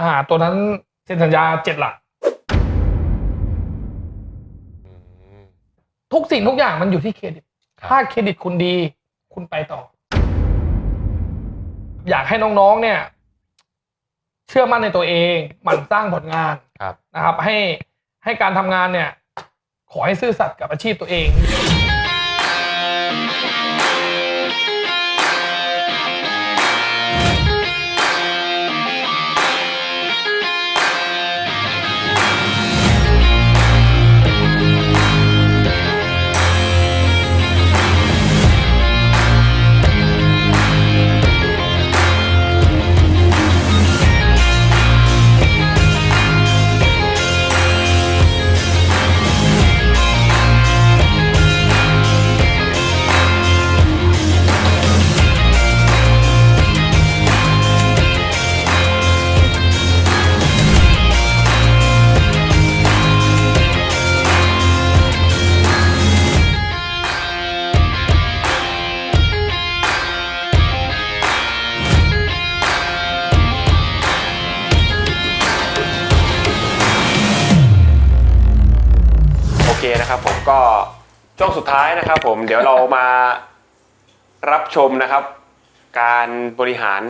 อ่า ตัวนั้นเซ็นสัญญาเจ็ดหลักอืมทุกสิ่งทุกอย่างมันอยู่ที่เครดิต ครับ ถ้าเครดิตคุณดี คุณไปต่อ อยากให้น้องๆ เนี่ย เชื่อมั่นในตัวเองหมั่นสร้างผลงาน ครับ นะครับให้ให้การทำงานเนี่ย ขอให้ซื่อสัตย์กับอาชีพตัวเอง ช่วงสุดท้ายนะครับ ผมเดี๋ยวเรามารับชมนะครับ การบริหาร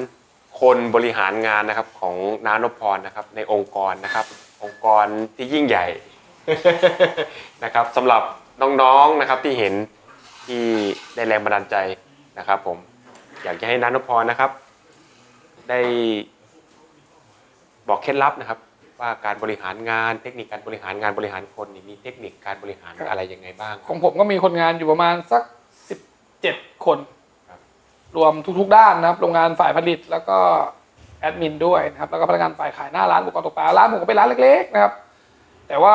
คนบริหารงานนะครับ ของนานพพรนะครับ ในองค์กรนะครับ องค์กรที่ยิ่งใหญ่ นะครับสำหรับน้องๆนะครับที่เห็นที่ได้แรงบันดาลใจนะครับ ผมอยากจะให้นานพพรนะครับ ได้บอกเคล็ดลับนะครับ ว่าการบริหารงานเทคนิคการบริหารงานบริหารคนนี่มีเทคนิคการบริหารครับอะไรยังไงบ้างของผมก็มีคนงานอยู่ประมาณสักสิบเจ็ดคน ครับ รวมทุกๆด้านนะครับ โรงงานฝ่ายผลิตแล้วก็แอดมินด้วยนะครับ แล้วก็พนักงานฝ่ายขายหน้าร้านอุปกรณ์ตกปลาร้านผมก็เป็นร้านเล็กๆนะครับ แต่ว่า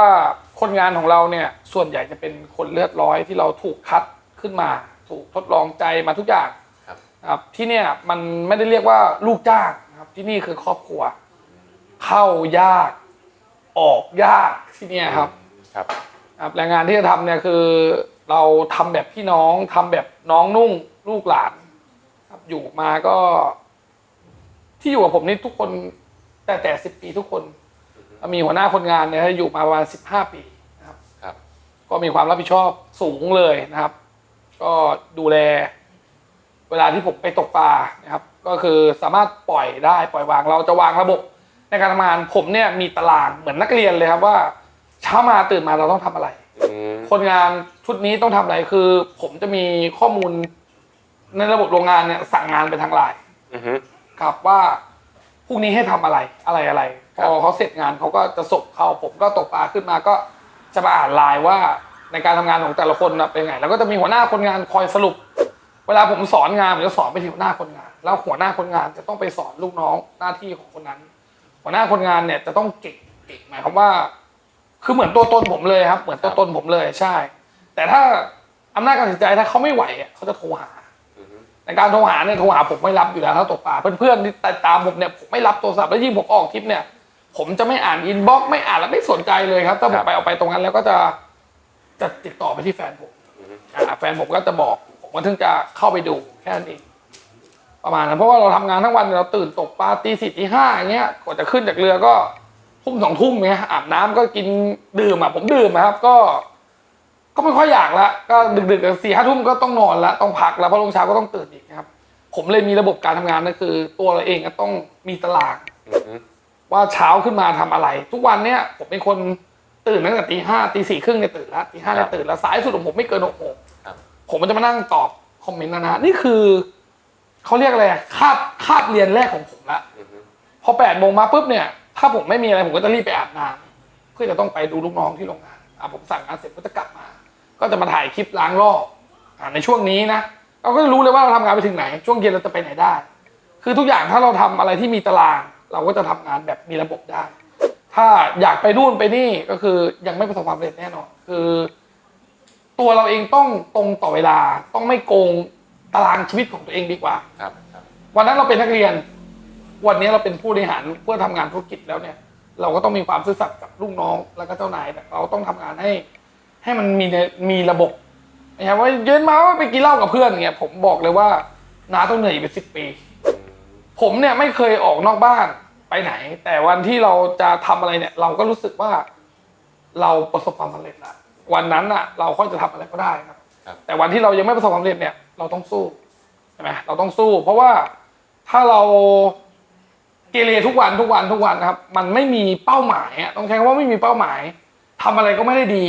คนงานของเราเนี่ยส่วนใหญ่จะเป็นคนเลือดร้อยที่เราถูกคัดขึ้นมา ถูกทดลองใจมาทุกอย่างครับ นะครับที่เนี่ยมันไม่ได้เรียกว่าลูกจ้างนะครับที่นี่คือครอบครัว เข้ายากออกยากที่เนี่ยครับครับครับแรงงานที่จะทำเนี่ยคือเราทำแบบพี่น้องทำแบบน้องนุ่งลูกหลานครับอยู่มาก็ ที่อยู่กับผมนี่ทุกคน แต่แต่สิบปีทุกคน มีหัวหน้าคนงานเนี่ยอยู่มาประมาณสิบห้าปีนะครับครับ ก็มีความรับผิดชอบสูงเลยนะครับ ก็ดูแล เวลาที่ผมไปตกปลานะครับ ก็คือสามารถปล่อยได้ปล่อยวางเราจะวางระบบ ในการทำงานผมเนี่ยมีตารางเหมือนนักเรียนเลยครับว่าเช้ามาตื่นมาเราต้องทำอะไร อืมคนงานชุดนี้ต้องทำอะไรคือ ผมจะมีข้อมูลในระบบโรงงานเนี่ยสั่งงานไปทางไลน์อือฮึ ครับว่าพรุ่งนี้ให้ทำอะไรอะไรอะไรพครับอเขาเสร็จงานเขาก็จะส่งเข้าผมก็ตกปลาขึ้นมาก็จะมาอ่านไลน์ว่าในการทำงานของแต่ละคนน่ะเป็นไง แล้วก็จะมีหัวหน้าคนงานคอยสรุป เวลาผมสอนงานผมจะสอนไปที่หัวหน้าคนงาน แล้วหัวหน้าคนงานจะต้องไปสอนลูกน้องหน้าที่ของคนนั้น หัวหน้าคนงานเนี่ยจะต้องเก่งเก่งหมายความว่า คือเหมือนตัวตนผมเลยครับ เหมือนตัวตนผมเลยใช่ แต่ถ้าอำนาจการตัดสินใจถ้าเขาไม่ไหวอะเขาจะโทรหาอือฮึในการโทรหาเนี่ยโทรหาผมไม่รับอยู่แล้วถ้าตกปลาเพื่อนๆที่ตามผมเนี่ยผมไม่รับโทรศัพท์แล้วยิ่งผมออกทริปเนี่ย ผมจะไม่อ่านอินบ็อกซ์ไม่อ่านแล้วไม่สนใจเลยครับ ถ้าผมไปเอาไปตรงนั้นแล้วก็จะจะติดต่อไปที่แฟนผมอือฮึอ่าแฟนผมก็จะบอกผมก็ถึงจะเข้าไปดูแค่นั้นเอง ประมาณนั้นเพราะว่าเราทำงานทั้งวันเราตื่นตกปลาตีสี่ตีห้าอย่างเงี้ยกว่าจะขึ้นจากเรือก็ทุ่มสองทุ่มเงี้ยอาบน้ำก็กินดื่มอะผมดื่มอะครับ ก็ ก็ไม่ค่อยอยากละก็ดึกๆสี่ห้าทุ่มก็ต้องนอนละต้องพักแล้วเพราะลงเช้าก็ต้องตื่นอีกนะครับ ผมเลยมีระบบการทำงานนั่นคือ ตัวเราเองก็ต้องมีตารางอือฮึว่าเช้าขึ้นมาทำอะไร ทุกวันเนี้ยผมเป็นคนตื่นตั้งแต่ตีห้าตีสี่ครึ่งเนี่ยตื่นแล้วตีห้าเนี่ยตื่นแล้วสายสุดของผมไม่เกินหกโมงครับผมมันจะมานั่งตอบคอมเมนต์นะนะนี่คือ เขาเรียกอะไรอะคาบคาบเรียนแรกของผมละอือฮึพอแปดโมงมาปุ๊บเนี่ย ถ้าผมไม่มีอะไรผมก็จะรีบไปอาบน้ำเพื่อจะต้องไปดูลูกน้องที่โรงงานอะผมสั่งงานเสร็จก็จะกลับมา ก็จะมาถ่ายคลิปล้างรอบอะในช่วงนี้นะเราก็จะรู้เลยว่าเราทำงานไปถึงไหน ช่วงเย็นเราจะไปไหนได้ คือทุกอย่างถ้าเราทำอะไรที่มีตาราง เราก็จะทำงานแบบมีระบบได้ ถ้าอยากไปนู่นไปนี่ก็คือยังไม่ประสบความสำเร็จแน่นอนคือ ตัวเราเองต้องตรงต่อเวลาต้องไม่โกง ตารางชีวิตของตัวเองดีกว่า ครับครับ วันนั้นเราเป็นนักเรียน วันนี้เราเป็นผู้บริหารเพื่อทำงานธุรกิจแล้วเนี่ย เราก็ต้องมีความซื่อสัตย์กับลูกน้องแล้วก็เจ้านายแต่เราต้องทำงานให้ ให้มันมีในมีระบบนะครับว่าเย็นมาว่าไปกินเหล้ากับเพื่อนเนี่ยผมบอกเลยว่าน้าต้องเหนื่อยไปสิบปีอืมผมเนี่ยไม่เคยออกนอกบ้านไปไหน แต่วันที่เราจะทำอะไรเนี่ย เราก็รู้สึกว่า เราประสบความสำเร็จละวันนั้นอะ เราก็จะทำอะไรก็ได้ครับ ครับ แต่วันที่เรายังไม่ประสบความสำเร็จเนี่ย เราต้องสู้ใช่ไหมเราต้องสู้ เพราะว่าถ้าเราเกเรทุกวันทุกวันทุกวันนะครับ มันไม่มีเป้าหมายต้องใช้คำว่าไม่มีเป้าหมายทำอะไรก็ไม่ได้ดี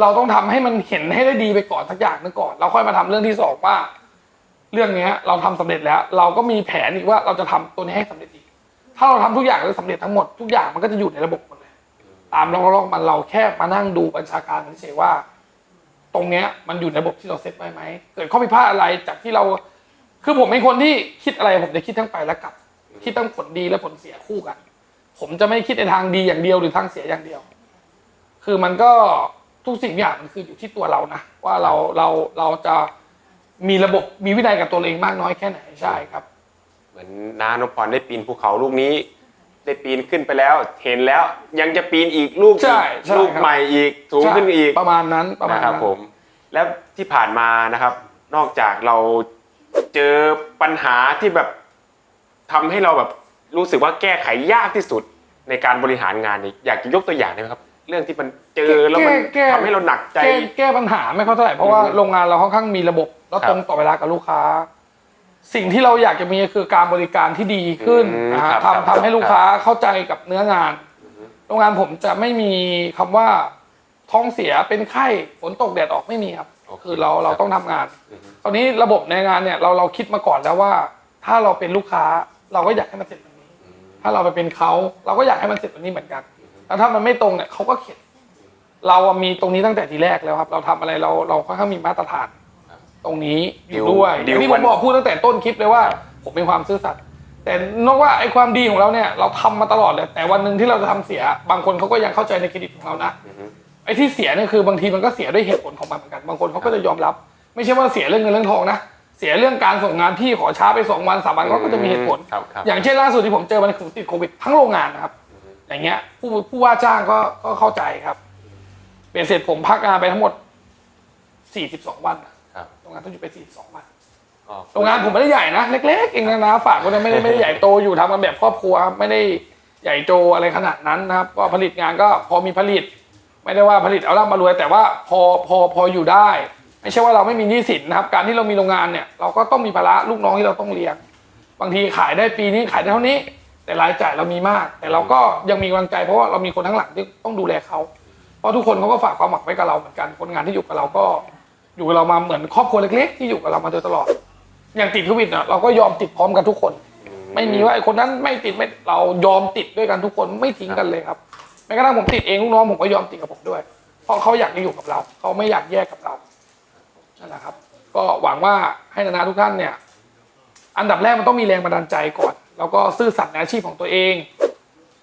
เราต้องทำให้มันเห็นให้ได้ดีไปก่อนสักอย่างนึงก่อนเราค่อยมาทำเรื่องที่สองว่า เรื่องเนี้ย เราทำสำเร็จแล้ว เราก็มีแผนอีกว่าเราจะทำตัวนี้ให้สำเร็จอีก ถ้าเราทำทุกอย่างแล้วสำเร็จทั้งหมดทุกอย่างมันก็จะอยู่ในระบบหมดเลยตามลองๆมันเราแค่มานั่งดูบัญชาการเฉยว่า ตรงเนี้ยมันอยู่ในระบบที่เราเซตไว้ไหมเกิดข้อผิดพลาดอะไรจากที่เรา คือผมเป็นคนที่คิดอะไรผมจะคิดทั้งไปและกลับ คิดทั้งผลดีและผลเสียคู่กัน ผมจะไม่คิดในทางดีอย่างเดียวหรือทางเสียอย่างเดียว คือมันก็ทุกสิ่งอย่างมันคืออยู่ที่ตัวเรานะว่าเราเราเราจะมีระบบมีวินัยกับตัวเองมากน้อยแค่ไหนใช่ครับ เหมือนน้านพพรได้ปีนภูเขาลูกนี้ ได้ปีนขึ้นไปแล้ว เห็นแล้วยังจะปีนอีกลูกใช่อีกใช่ลูกครับ ใหม่อีกสูงขึ้นอีก ประมาณนั้นประมาณนะครับนั้น ผมแล้วที่ผ่านมานะครับ นอกจากเราเจอปัญหาที่แบบทำให้เราแบบรู้สึกว่าแก้ไขยากที่สุดในการบริหารงานนี้อยากจะยกตัวอย่างได้ไหมครับ เรื่องที่มันเจอแล้วมันแก้ ทำให้เราหนักใจ แก้แก้ปัญหาไม่ค่อยเท่าไหร่เพราะว่าอืมโรงงานเราค่อนข้างมีระบบ แล้วครับ ตรงต่อเวลากับลูกค้า สิ่งที่เราอยากจะมีก็คือการบริการที่ดีขึ้นอืมนะฮะครับครับทำทำให้ลูกค้าเข้าใจกับเนื้องาน โรงงานผมจะไม่มีคำว่าท้องเสียเป็นไข้ฝนตกแดดออกไม่มีครับโอเคคือเราเราครับ ต้องทำงานอือฮึคราวนี้ระบบในงานเนี่ยเราเราคิดมาก่อนแล้วว่า ถ้าเราเป็นลูกค้าเราก็อยากให้มันเสร็จวันนี้ ถ้าเราไปเป็นเขาเราก็อยากให้มันเสร็จวันนี้เหมือนกันแล้วถ้ามันไม่ตรงเนี่ยเขาก็เข็ดเราอะมีตรงนี้ตั้งแต่ทีแรกแล้วครับ เราทำอะไรเราเราค่อนข้างมีมาตรฐาน ตรงนี้อยู่ด้วยดิวอย่างที่ผวัมน บอกพูดตั้งแต่ต้นคลิปเลยว่า ผมเป็นความซื่อสัตย์แต่นอกว่าไอ้ความดีของเราเนี่ยเราทำมาตลอดเลย แต่วันหนึ่งที่เราจะทำเสีย บางคนเขาก็ยังเข้าใจในเครดิตของเรานะอือฮึไอ้ที่เสียเนี่ยคือบางทีมันก็เสียด้วยเหตุผลของมันเหมือนกันบางคนเขาก็จะยอมรับ ไม่ใช่ว่าเสียเรื่องเงินเรื่องทองนะเสียเรื่องการส่งงานพี่ขอช้าไปสองวันสามวันเขาก็จะมีเหตุผล ครับครับ อย่างเช่นล่าสุดที่ผมเจอมันคือติดโควิดทั้งโรงงานนะครับ อย่างเงี้ย ผู้ผู้ว่าจ้างก็ก็เข้าใจครับ เปลี่ยนเสร็จผมพักงานไปทั้งหมด 42 วันนะ ครับ โรงงานต้องอยู่ไป42วันก็โรงงานผมไม่ได้ใหญ่นะ เล็กๆเองนะนะฝากไว้นะไม่ได้ไม่ได้ใหญ่โตอยู่ทำกันแบบครอบครัวครับไม่ได้ใหญ่โตอะไรขนาดนั้นนะครับ ก็ผลิตงานก็พอมีผลิต ไม่ได้ว่าผลิตเอาร่ำมารวย แต่ว่าพอพอพออยู่ได้ ไม่ใช่ว่าเราไม่มีหนี้สินนะครับ การที่เรามีโรงงานเนี่ยเราก็ต้องมีภาระลูกน้องที่เราต้องเลี้ยง บางทีขายได้ปีนี้ขายได้เท่านี้ แต่รายจ่ายเรามีมาก แต่เราก็ยังมีกำลังใจเพราะว่าเรามีคนทั้างหลังที่ต้องดูแลเขาเพราะทุกคนเขาก็ฝากความหวังไว้กับเราเหมือนกันคนงานที่อยู่กับเราก็ อยู่กับเรามาเหมือนครอบครัวเล็กๆ ที่อยู่กับเรามาโดยตลอด อย่างติดโควิดเนี่ยเราก็ยอมติดพร้อมกันทุกคน ไม่มีว่าไอ้คนนั้นไม่ติดไม่เรายอมติดด้วยกันทุกคนไม่ทิ้งกันเลยครับแม้กระทั่งผมติดเองลูกน้องผมก็ยอมติดกับผมด้วย เพราะเขาอยากจะอยู่กับเรา เขาไม่อยากแยกกับเรานั่นแหละครับ ก็หวังว่าให้นานาทุกท่านเนี่ย อันดับแรกมันต้องมีแรงบันดาลใจก่อน แล้วก็ซื่อสัตย์ในอาชีพของตัวเอง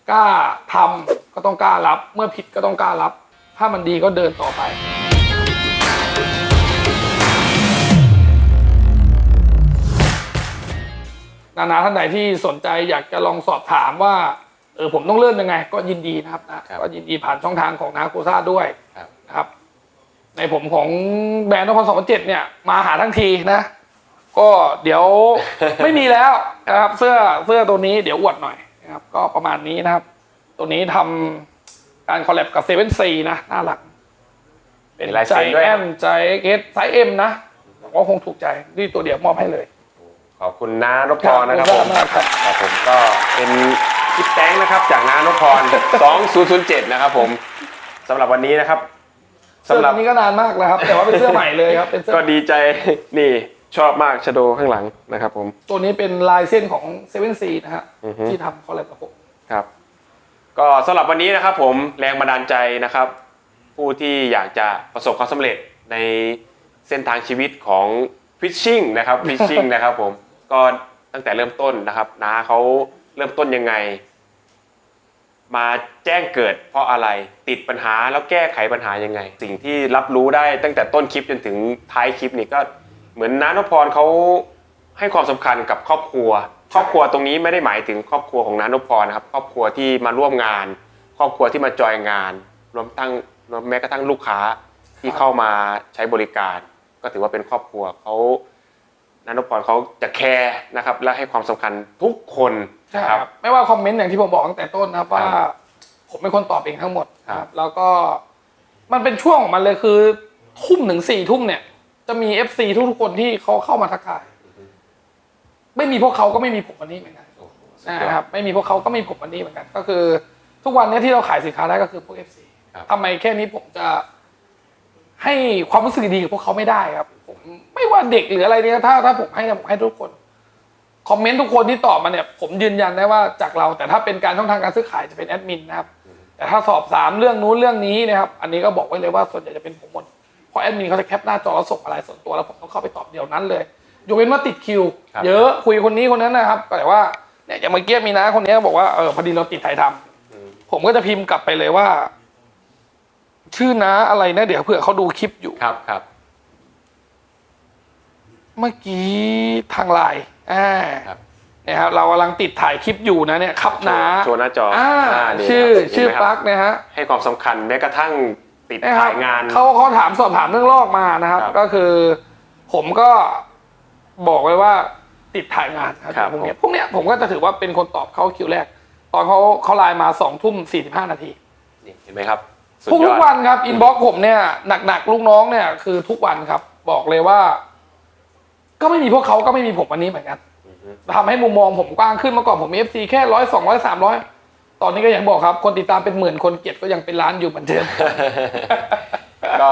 กล้าทำก็ต้องกล้ารับ เมื่อผิดก็ต้องกล้ารับ ถ้ามันดีก็เดินต่อไป นานาท่านใดที่สนใจอยากจะลองสอบถามว่าเออผมต้องเริ่มยังไง ก็ยินดีนะครับนะครับก็ยินดีผ่านช่องทางของนาโคซ่าด้วยครับนะครับ ในผมของแบรนด์นพสองเจ็ดเนี่ยมาหาทั้งทีนะ ก็เดี๋ยวไม่มีแล้วนะครับ เสื้อเสื้อตัวนี้เดี๋ยวอวดหน่อยนะครับ ก็ประมาณนี้นะครับ ตัวนี้ทำการคอลแลบกับเซเว่นซีนะน่ารักเป็นมีลายใจเซ็นด้วยแอมใจเอสไซส์เอ็มนะผมว่าคงถูกใจนี่ตัวเดียวมอบให้เลย ขอบคุณน้านพพรนะครับขผอบมณมากครับครับผมก็เป็นคลิปแตงนะครับ จากน้านพพร2007 นะครับผมสำหรับวันนี้นะครับเสื้อสำหรับตัวนี้ก็นานมากแล้วครับ แต่ว่าเป็นเสื้อใหม่เลยครับเป็นเสื้อก็ดีใจนี่ชอบมากชโดข้างหลังนะครับผม ตัวนี้เป็นลายเส้นของเซเว่นซีนะฮะอือฮึที่ทำคอลแลบกับผมครับ ก็สำหรับวันนี้นะครับผมแรงบันดาลใจนะครับ ผู้ที่อยากจะประสบความสำเร็จในเส้นทางชีวิตของฟิชชิ่งนะครับฟิชชิ่งนะครับผม ก็ตั้งแต่เริ่มต้นนะครับน้าเขาเริ่มต้นยังไง มาแจ้งเกิดเพราะอะไรติดปัญหาแล้วแก้ไขปัญหายังไง สิ่งที่รับรู้ได้ตั้งแต่ต้นคลิปจนถึงท้ายคลิปนี่ก็เหมือนน้านพพรเขาให้ความสำคัญกับครอบครัว ครอบครัวตรงนี้ไม่ได้หมายถึงครอบครัวของน้านพพรนะครับ ครอบครัวที่มาร่วมงาน ครอบครัวที่มาจอยงาน รวมทั้งรวมแม้กระทั่งลูกค้าที่เข้ามาใช้บริการ ก็ถือว่าเป็นครอบครัวเขา นันทพรเขาจะแคร์นะครับและให้ความสำคัญทุกคนใช่คครัรับบไม่ว่าคอมเมนต์อย่างที่ผมบอกตั้งแต่ต้นนะครับว่าครับผมเป็นคนตอบเองทั้งหมดครับแล้วก็มันเป็นช่วงของมันเลยคือทุ่มถึงสี่ทุ่มเนี่ย จะมีเอฟซีทุกๆคนที่เขาเข้ามาทักทายไม่มีพวกเขาก็ไม่มีผมวันนี้เหมือนกันโอ้โหสุดยอดนะครับไม่มีพวกเขาก็ไม่มีผมวันนี้เหมือนกัน ก็คือ ทุกวันเนี้ที่เราขายสินค้าได้ก็คือพวกเอฟซีครับทำไมแค่นี้ผมจะให้ความรู้สึกดีกับพวกเขาไม่ได้ครับผม ไม่ว่าเด็กหรืออะไรเนี่ยถ้าถ้าผมให้เนี่ยผมให้ทุกคนคอมเมนต์ทุกคนที่ตอบมาเนี่ยผมยืนยันได้ว่าจากเรา แต่ถ้าเป็นการช่องทางการซื้อขายจะเป็นแอดมินนะครับแต่ถ้าสอบสามเรื่องนู้นเรื่องนี้นะครับ อันนี้ก็บอกไว้เลยว่าส่วนใหญ่จะเป็นผมหมดเพราะแอดมินเขาจะแคปหน้าจอแล้วส่งอะไรส่วนตัวแล้วผมต้องเข้าไปตอบเดี๋ยวนั้นเลยยกเว้นว่าติดคิวครับเยอะคุยคนนี้คนนั้นนะครับแต่ว่าเนี่ยอย่างเมื่อกี้มีน้าคนนี้บอกว่าเออพอดีเราติดถ่ายทำอืมผมก็จะพิมพ์กลับไปเลยว่า ชื่อน้าอะไรนะเดี๋ยวเผื่อเขาดูคลิปอยู่ครับครับ เมื่อกี้ทางไลน์อ่าครับเนี่ยครับเรากำลังติดถ่ายคลิปอยู่นะเนี่ยครับน้าโชว์หน้าจออ่าอ่านี่ชื่อครับชื่อเห็นไหมปครับลั๊กนะฮะ ให้ความสำคัญแม้กระทั่งติดนะครับถ่ายงาน เขาเขาถามสอบถามเรื่องลอกมานะครับ ครับก็คือ ผมก็บอกไว้ว่าติดถ่ายงานครับครับพวกเนี้ยพวกเนี้ยผมก็จะถือว่าเป็นคนตอบเข้าคิวแรก ตอนเขาเขาไลน์มาสองทุ่มสี่สิบห้านาทีนี่เห็นไหมครับสุดทุกยทุอกดวันครับอินบ็อกผมเนี่ยหนักๆลูกน้องเนี่ยคือทุกวันครับ บอกเลยว่า ก็ไม่มีพวกเขาก็ไม่มีผมวันนี้เหมือนกันอือฮึทำให้มุมมองผมกว้างขึ้นเมื่อก่อนผมมีเอฟซีแค่ร้อยสองร้อยสามร้อยตอนนี้ก็อย่างบอกครับ คนติดตามเป็นหมื่นคนเก็บก็ยังเป็นล้านอยู่เหมือนเดิมก็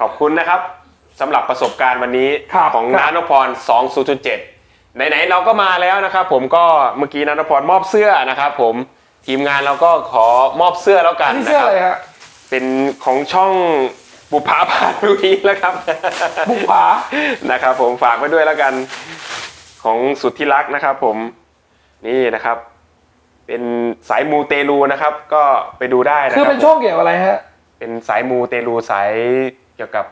ขอบคุณนะครับสำหรับประสบการณ์วันนี้ครับของครับนานพร2.7ไหนๆเราก็มาแล้วนะครับ ผมก็เมื่อกี้นานพรมอบเสื้อนะครับ ผมทีมงานเราก็ขอมอบเสื้อแล้วกัอันนนี้นะเสื้อครัอะไรบฮะเป็นของช่อง บุพาพาลุยแล้วครับบุกผานะครับผมฝากไว้ด้วยแล้วกันของสุดที่รักนะครับ ผมนี่นะครับ เป็นสายมูเตลูนะครับ ก็ไปดูได้นะคคือรับเป็นช่องเกี่ยวกับอะไรฮะเป็นสายมูเตลูสายเกี่ยวกับ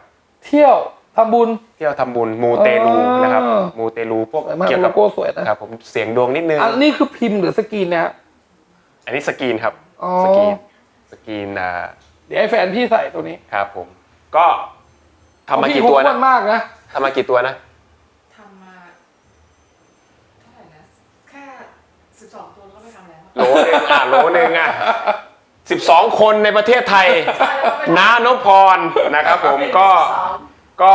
เที่ยวทำบุญเที่ยวทำบุญมูเตลูอ๋อนะครับมูเตลูพวกสวยมากเกี่ยวโลกับโก้สวยนะครับ ผมเสียงดวงนิดนึงอันนี้คือพิมพ์หรือสกรีนนะฮะอันนี้สกรีนครับอ๋อสกรีนสกรีนอ่าเดี๋ยวให้แฟนพี่ใส่ตัวนี้ครับผม ก็ทำมากี่ตัวพี่นะคงอ้มากนะทำมากี่ตัวนะทำมาเท่าไหร่นะแค่สิบสองตัวแล้วก็ไม่ทำแล้วโหลหนึ่งอะโหลหนึ่งอะสิบสองคนในประเทศไทยน้านพพรนะครับผมก็ก็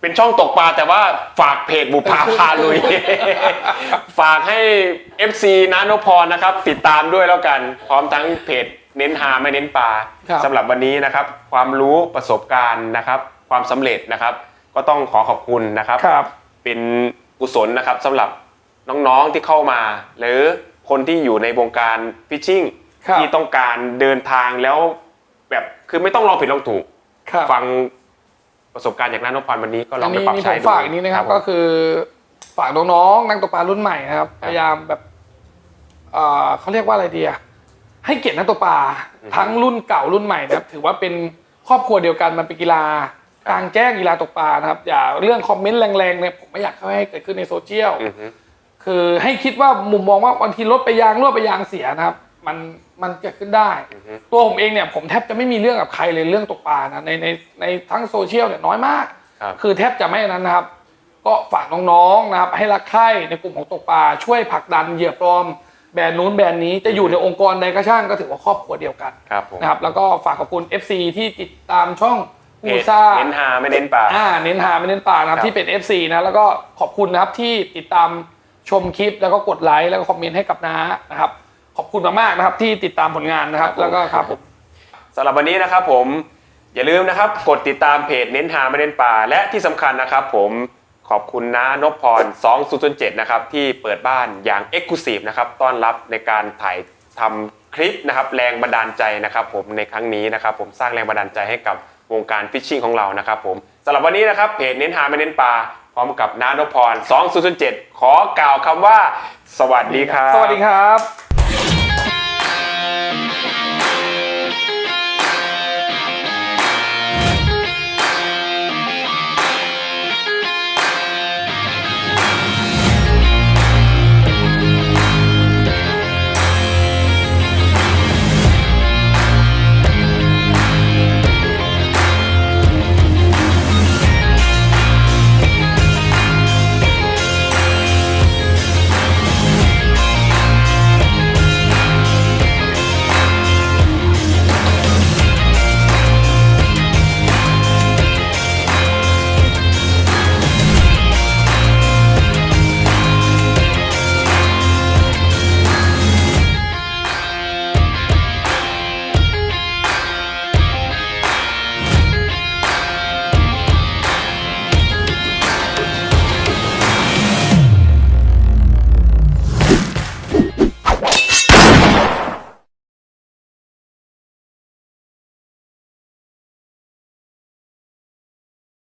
เป็นช่องตกปลาแต่ว่าฝากเพจบุพาพาลุย ฝากให้ FC น้านพพรนะครับ ติดตามด้วยแล้วกัน พร้อมทั้งเพจ เน้นหาไม่เน้นปลาครับ สำหรับวันนี้นะครับ ความรู้ประสบการณ์นะครับ ความสำเร็จนะครับ ก็ต้องขอขอบคุณนะครับ ครับ เป็นกุศลนะครับสำหรับน้องๆที่เข้ามา หรือคนที่อยู่ในวงการฟิชชิ่งครับ ที่ต้องการเดินทางแล้วแบบคือไม่ต้องลองผิดลองถูก ครับฟังประสบการณ์จากนันนพพรวันนี้ก็ลอัองนไปนี้ปรับนี่ผใช้มดูฝากอีกนิดนะครับ ผม ก็คือฝากน้องๆนักตกปลารุ่นใหม่นะครับครับพยายามแบบเอ่อเขาเรียกว่าอะไรดีอะ ให้เกียรตินักตกปลาอืมทั้งรุ่นเก่ารุ่นใหม่นะครับ ถือว่าเป็นครอบครัวเดียวกันมันเป็นกีฬากลางแจ้งกีฬาตกปลานะครับ อย่าเรื่องคอมเมนต์แรงๆเนี่ยผมไม่อยากให้เกิดขึ้นในโซเชียลอือฮึคือให้คิดว่ามุมมองว่าบางทีรถไปยางรั่วไปยางเสียนะครับ มันมันเกิดขึ้นได้อือฮึตัวผมเองเนี่ยผมแทบจะไม่มีเรื่องกับใครเลยเรื่องตกปลานะในในในทั้งโซเชียลเนี่ยน้อยมากครับคือแทบจะไม่นั้นนะครับ ก็ฝากน้องๆนะครับ ให้รักใคร่ในกลุ่มของตกปลาช่วยผลักดันเหยื่อปลอม แบรนด์นู้นแบรนด์นี้จะอยู่ในองค์กรใดก็ช่างก็ถือว่าครอบครัวเดียวกันครับผมนะครับแล้วก็ฝากขอบคุณ FC ที่ติดตามช่องเพอูจซ่าเน้นหาไม่เน้นปลาอ่าเน้นหาไม่เน้นป่านะครับครับที่เป็น FC นะแล้วก็ขอบคุณนะครับที่ติดตามชมคลิปแล้วก็กดไลค์แล้วก็คอมเมนต์ให้กับน้านะครับขอบคุณมากๆนะครับที่ติดตามผลงานนะครับ แล้วก็ครับผมสำหรับวันนี้นะครับผมอย่าลืมนะครับ กดติดตามเพจเน้นหาไม่เน้นป่าและที่สำคัญนะครับผม ขอบคุณนะนพพร 2007 นะครับ ที่เปิดบ้านอย่าง e x c l u s i v e นะครับ ต้อนรับในการถ่ายทำคลิปนะครับ แรงบันดาลใจนะครับ ผมในครั้งนี้นะครับ ผมสร้างแรงบันดาลใจให้กับวงการฟิชชิ่งของเรานะครับผมสำหรับวันนี้นะครับเพจเน้นหาไม่เน้นป่าพร้อมกับน้านพพร 2007 ขอกล่าวคำว่า สวัสดีครับ สวัสดีครับ